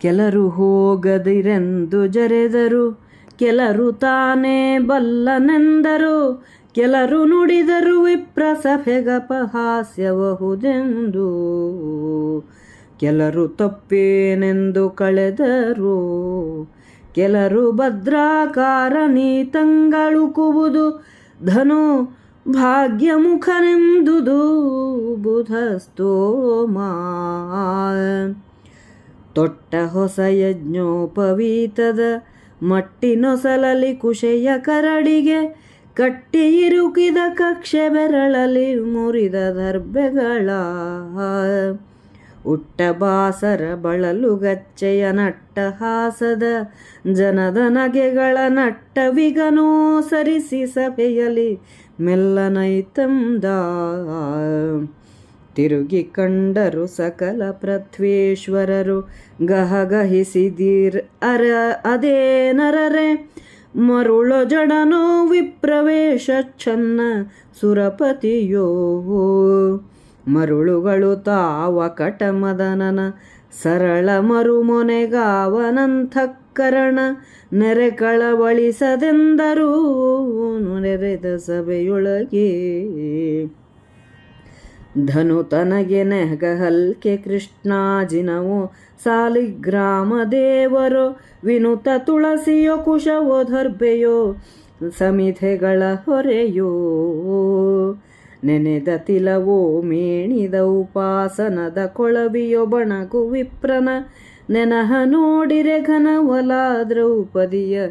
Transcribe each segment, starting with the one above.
ಕೆಲರು ಹೋಗದಿರೆಂದು ಜರೆದರು, ಕೆಲರು ತಾನೇ ಬಲ್ಲನೆಂದರು, ಕೆಲರು ನುಡಿದರು ವಿಪ್ರ ಸಭೆಗಪಹಾಸ್ಯವಹುದೆಂದು ಕೆಲರು ತಪ್ಪೇನೆಂದು ಕಳೆದರು, ಕೆಲರು ಭದ್ರಾಕಾರ ನೀತಂಗಳು ಧನು ಭಾಗ್ಯಮುಖನೆಂದುದು ಬುಧಸ್ತೋಮಾ. ತೊಟ್ಟ ಹೊಸ ಯಜ್ಞೋಪವೀತದ ಮಟ್ಟಿನೊಸಲಲಿ ಕುಶೆಯ ಕರಡಿಗೆ ಕಟ್ಟಿ ಇರುಕಿದ ಕಕ್ಷೆ ಬೆರಳಲಿ ಮುರಿದ ದರ್ಬೆಗಳ ಉಟ್ಟ ಬಾಸರ ಬಳಲು ಗಚ್ಚೆಯ ನಟ್ಟ ಹಾಸದ ಜನದ ನಗೆಗಳ ನಟ್ಟ ವಿಗನೋ ಸರಿಸಿ ಸಭೆಯಲಿ ಮೆಲ್ಲನೈತಂದ. ತಿರುಗಿ ಕಂಡರು ಸಕಲ ಪೃಥ್ವೇಶ್ವರರು. ಗಹಗಹಿಸಿದೀರ್ ಅರ ಅದೇ ನರರೆ. ಮರುಳು ಜಡನೋ ವಿಪ್ರವೇಶ ಚನ್ನ ಸುರಪತಿಯೋ. ಮರುಳುಗಳು ತಾವ ಕಟಮದನನ. ಸರಳ ಮರುಮೊನೆಗಾವನಂಥಕರಣ ನೆರೆ ಕಳವಳಿಸದೆಂದರೂ ನೆರೆದ ಸಭೆಯೊಳಗೆ. ಧನು ತನಗೆ ನೆಹಗಹಲ್ಕೆ ಕೃಷ್ಣಾಜಿನವು ಸಾಲಿಗ್ರಾಮ ದೇವರೋ. ವಿನುತ ತುಳಸಿಯೋ ಕುಶವೋ ದರ್ಬೆಯೋ ಸಮಿಧೆಗಳ ಹೊರೆಯೋ. ನೆನೆದ ತಿಲವೋ ಮೇಣಿದ ಉಪಾಸನದ ಕೊಳವಿಯೋ ಬಣಕು ವಿಪ್ರನ. ನೆನಹ ನೋಡಿರೆ ಘನವಲ ದ್ರೌಪದಿಯ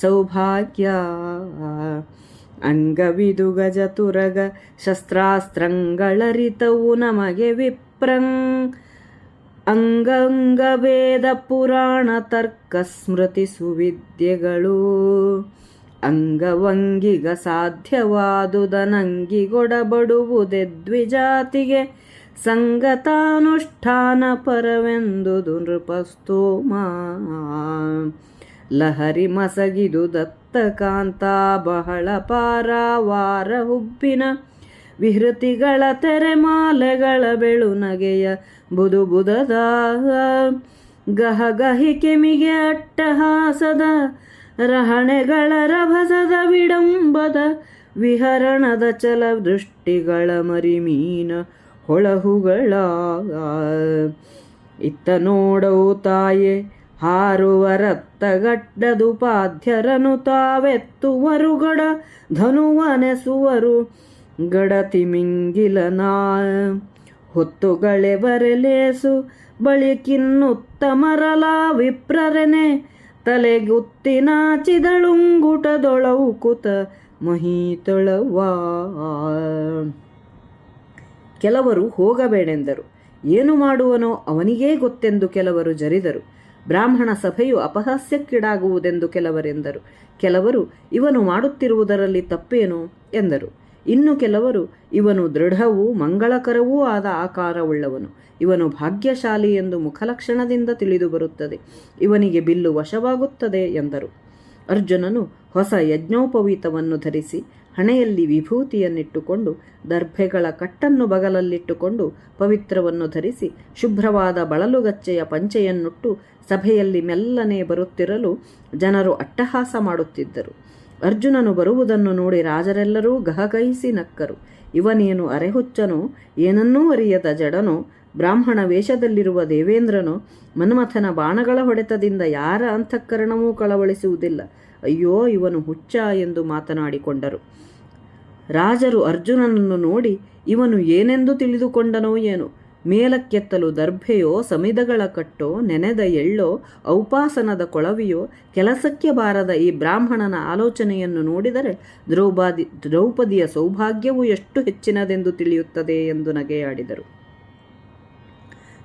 ಸೌಭಾಗ್ಯ. ಅಂಗವಿದು ಗಜತುರಗ ಶಸ್ತ್ರಾಸ್ತ್ರಗಳರಿತವು ನಮಗೆ ವಿಪ್ರಂ. ಅಂಗಂಗವೇದ ಪುರಾಣ ತರ್ಕ ಸ್ಮೃತಿ ಸುವಿದ್ಯೆಗಳು. ಅಂಗವಂಗಿಗ ಸಾಧ್ಯವಾದುದನಂಗಿಗೊಡಬಡುವುದೆ ದ್ವಿಜಾತಿಗೆ ಸಂಗತಾನುಷ್ಠಾನ ಪರವೆಂದುದು ನೃಪಸ್ತೋಮ ಲಹರಿ ಮಸಗಿದು ದತ್ತ ಕಾಂತ, ಬಹಳ ಪಾರಾವಾರ ಹುಬ್ಬಿನ ವಿಹೃತಿಗಳ ತೆರೆಮಾಲೆಗಳ ಬೆಳುನಗೆಯ ಬುದು ಗಹ ಗಹಿ ಕೆಮಿಗೆ ಅಟ್ಟಹಾಸದ ರಹಣೆಗಳ ರಭಸದ ವಿಡಂಬದ ವಿಹರಣದ ಚಲ ದೃಷ್ಟಿಗಳ ಮರಿಮೀನ ಹೊಳಹುಗಳ. ಇತ್ತ ನೋಡವು ತಾಯೆ ಹಾರುವ ರಕ್ತಗಡ್ಡದು ಪಾಧ್ಯರನು ತಾವೆತ್ತುವರುಗಡ ಧನುವನೆಸುವರು. ಗಡತಿ ನಾ ಹೊತ್ತುಗಳೆ ಬರಲೇಸು. ಬಳಿಕಿನ್ನುತ್ತಮರಲ ವಿಪ್ರರೆನೆ. ತಲೆಗುತ್ತಿನಾಚಿದಳುಂಗುಟದೊಳವು ಕುತ ಮಹೀತೊಳವಾ. ಕೆಲವರು ಹೋಗಬೇಡೆಂದರು. ಏನು ಮಾಡುವನೋ ಅವನಿಗೇ ಗೊತ್ತೆಂದು ಕೆಲವರು ಜರಿದರು. ಬ್ರಾಹ್ಮಣ ಸಭೆಯು ಅಪಹಾಸ್ಯಕ್ಕೀಡಾಗುವುದೆಂದು ಕೆಲವರೆಂದರು. ಕೆಲವರು, ಇವನು ಮಾಡುತ್ತಿರುವುದರಲ್ಲಿ ತಪ್ಪೇನು? ಎಂದರು. ಇನ್ನು ಕೆಲವರು, ಇವನು ದೃಢವೂ ಮಂಗಳಕರವೂ ಆದ ಆಕಾರವುಳ್ಳವನು. ಇವನು ಭಾಗ್ಯಶಾಲಿ ಎಂದು ಮುಖಲಕ್ಷಣದಿಂದ ತಿಳಿದು ಬರುತ್ತದೆ. ಇವನಿಗೆ ಬಿಲ್ಲು ವಶವಾಗುತ್ತದೆ ಎಂದರು. ಅರ್ಜುನನು ಹೊಸ ಯಜ್ಞೋಪವೀತವನ್ನು ಧರಿಸಿ ಹಣೆಯಲ್ಲಿ ವಿಭೂತಿಯನ್ನಿಟ್ಟುಕೊಂಡು ದರ್ಭೆಗಳ ಕಟ್ಟನ್ನು ಬಗಲಲ್ಲಿಟ್ಟುಕೊಂಡು ಪವಿತ್ರವನ್ನು ಧರಿಸಿ ಶುಭ್ರವಾದ ಬಳಲುಗಚ್ಚೆಯ ಪಂಚೆಯನ್ನುಟ್ಟು ಸಭೆಯಲ್ಲಿ ಮೆಲ್ಲನೆ ಬರುತ್ತಿರಲು ಜನರು ಅಟ್ಟಹಾಸ ಮಾಡುತ್ತಿದ್ದರು. ಅರ್ಜುನನು ಬರುವುದನ್ನು ನೋಡಿ ರಾಜರೆಲ್ಲರೂ ಗಹಗಹಿಸಿ ನಕ್ಕರು. ಇವನೇನು ಅರೆಹುಚ್ಚನೋ, ಏನನ್ನೂ ಅರಿಯದ ಜಡನೋ ಬ್ರಾಹ್ಮಣ ವೇಷದಲ್ಲಿರುವ ದೇವೇಂದ್ರನು ಮನ್ಮಥನ ಬಾಣಗಳ ಹೊಡೆತದಿಂದ ಯಾರ ಅಂತಃಕರಣವೂ ಕಳವಳಿಸುವುದಿಲ್ಲ. ಅಯ್ಯೋ, ಇವನು ಹುಚ್ಚ ಎಂದು ಮಾತನಾಡಿಕೊಂಡರು. ರಾಜರು ಅರ್ಜುನನನ್ನು ನೋಡಿ, ಇವನು ಏನೆಂದು ತಿಳಿದುಕೊಂಡನೋ ಏನು. ಮೇಲಕ್ಕೆತ್ತಲು ದರ್ಭೆಯೋ ಸಮಿದಗಳ ಕಟ್ಟೋ, ನೆನೆದ ಎಳ್ಳೋ, ಔಪಾಸನದ ಕೊಳವಿಯೋ, ಕೆಲಸಕ್ಕೆ ಬಾರದ ಈ ಬ್ರಾಹ್ಮಣನ ಆಲೋಚನೆಯನ್ನು ನೋಡಿದರೆ ದ್ರೌಪದಿ, ದ್ರೌಪದಿಯ ಸೌಭಾಗ್ಯವು ಎಷ್ಟು ಹೆಚ್ಚಿನದೆಂದು ತಿಳಿಯುತ್ತದೆ ಎಂದು ನಗೆಯಾಡಿದರು.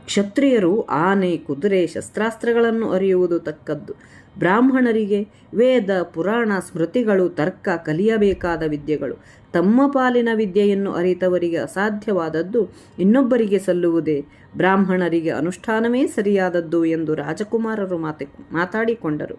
ಕ್ಷತ್ರಿಯರು ಆನೆ, ಕುದುರೆ, ಶಸ್ತ್ರಾಸ್ತ್ರಗಳನ್ನು ಅರಿಯುವುದು ತಕ್ಕದ್ದು. ಬ್ರಾಹ್ಮಣರಿಗೆ ವೇದ, ಪುರಾಣ, ಸ್ಮೃತಿಗಳು, ತರ್ಕ, ಕಲಿಯಬೇಕಾದ ವಿದ್ಯೆಗಳು. ತಮ್ಮ ಪಾಲಿನ ವಿದ್ಯೆಯನ್ನು ಅರಿತವರಿಗೆ ಅಸಾಧ್ಯವಾದದ್ದು ಇನ್ನೊಬ್ಬರಿಗೆ ಸಲ್ಲುವುದೇ. ಬ್ರಾಹ್ಮಣರಿಗೆ ಅನುಷ್ಠಾನವೇ ಸರಿಯಾದದ್ದು ಎಂದು ರಾಜಕುಮಾರರು ಮಾತೆ, ಮಾತಾಡಿಕೊಂಡರು.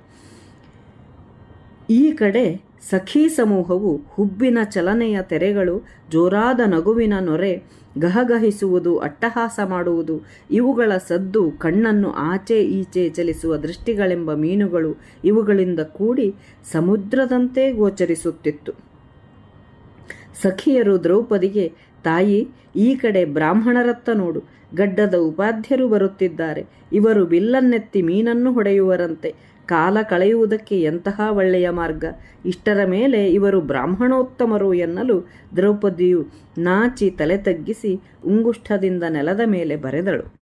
ಈ ಕಡೆ ಸಖೀ ಸಮೂಹವು ಹುಬ್ಬಿನ ಚಲನೆಯ ತೆರೆಗಳು, ಜೋರಾದ ನಗುವಿನ ನೊರೆ ಗಹಗಹಿಸುವುದು, ಅಟ್ಟಹಾಸ ಮಾಡುವುದು, ಇವುಗಳ ಸದ್ದು ಕಣ್ಣನ್ನು ಆಚೆ ಈಚೆ ಚಲಿಸುವ ದೃಷ್ಟಿಗಳೆಂಬ ಮೀನುಗಳು ಇವುಗಳಿಂದ ಕೂಡಿ ಸಮುದ್ರದಂತೆ ಗೋಚರಿಸುತ್ತಿತ್ತು. ಸಖಿಯರು ದ್ರೌಪದಿಗೆ, ತಾಯಿ, ಈ ಕಡೆ ಬ್ರಾಹ್ಮಣರತ್ತ ನೋಡು, ಗಡ್ಡದ ಉಪಾಧ್ಯರು ಬರುತ್ತಿದ್ದಾರೆ. ಇವರು ಬಿಲ್ಲನ್ನೆತ್ತಿ ಮೀನನ್ನು ಹೊಡೆಯುವರಂತೆ. ಕಾಲ ಕಳೆಯುವುದಕ್ಕೆ ಎಂತಹ ಒಳ್ಳೆಯ ಮಾರ್ಗ? ಇಷ್ಟರ ಮೇಲೆ ಇವರು ಬ್ರಾಹ್ಮಣೋತ್ತಮರು ಎನ್ನಲು ದ್ರೌಪದಿಯು ನಾಚಿ ತಲೆ ತಗ್ಗಿಸಿ ಉಂಗುಷ್ಠದಿಂದ ನೆಲದ ಮೇಲೆ ಬರೆದಳು.